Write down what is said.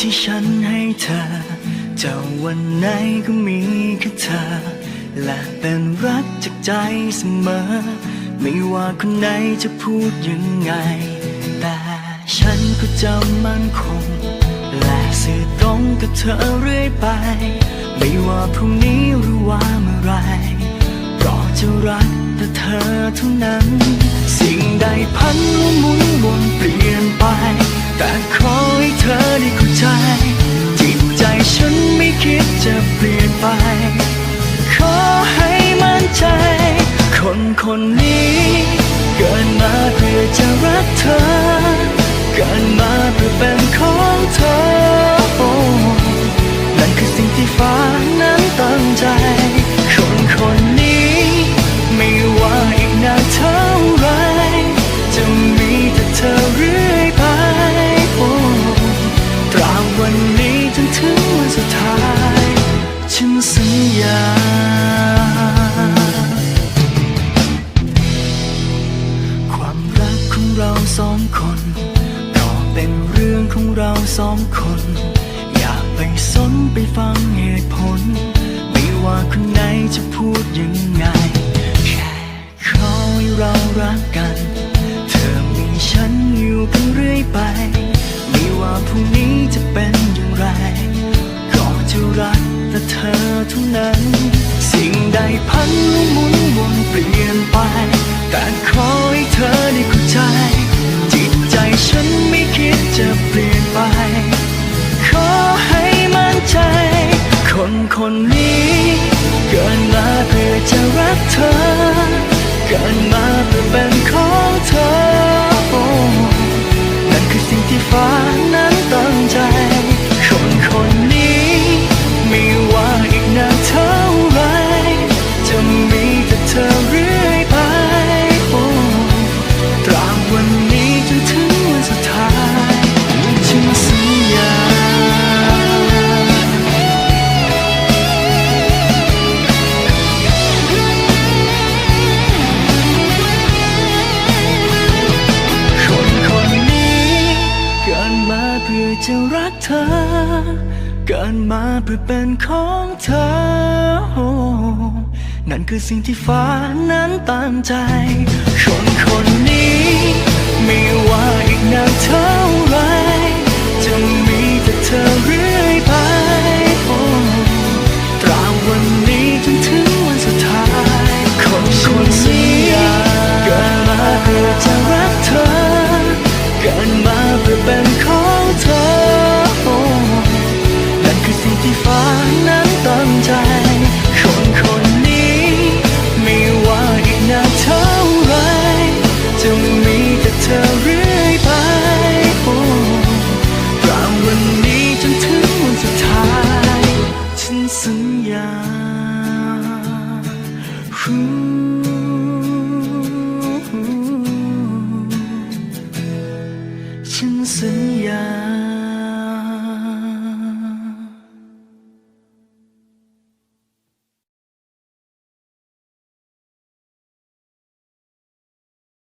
ที่ฉันให้เธอจะวันไหนก็มีแค่เธอ และเป็นรักจากใจเสมอ ไม่ว่าคนไหนจะพูดยังไง แต่ฉันก็จะมั่นคง และสื่อตรงกับเธอเรื่อยไป ไม่ว่าพรุ่งนี้หรือว่าเมื่อไหรก็จะรักแต่เธอเท่านั้น สิ่งใดพันและหมุนวนเปลี่ยนไป แต่ขอให้เธอ ของเราสองคน อย่าไปสนไปฟังเหตุผล ไม่ว่าคนไหนจะพูดยังไง แค่ขอให้เรารักกัน เธอมีฉันอยู่กันเรื่อยไป ไม่ว่าพรุ่งนี้จะเป็นอย่างไร ก็จะรักแต่เธอเท่านั้น สิ่งใดพันหมุนวนเปลี่ยนไป แต่ขอให้เธอได้เข้าใจ จะเปลี่ยนไป ขอให้มั่นใจ คนคนนี้ จะรักเธอ เกิดมาเพื่อเป็นของเธอ นั่นคือสิ่งที่ฟ้านั้นตั้งใจ คนคนนี้มี เธอเรื่อยไปโอ้ตราบวันนี้จนถึงวันสุดท้าย ฉันสัญญาฉันสัญญา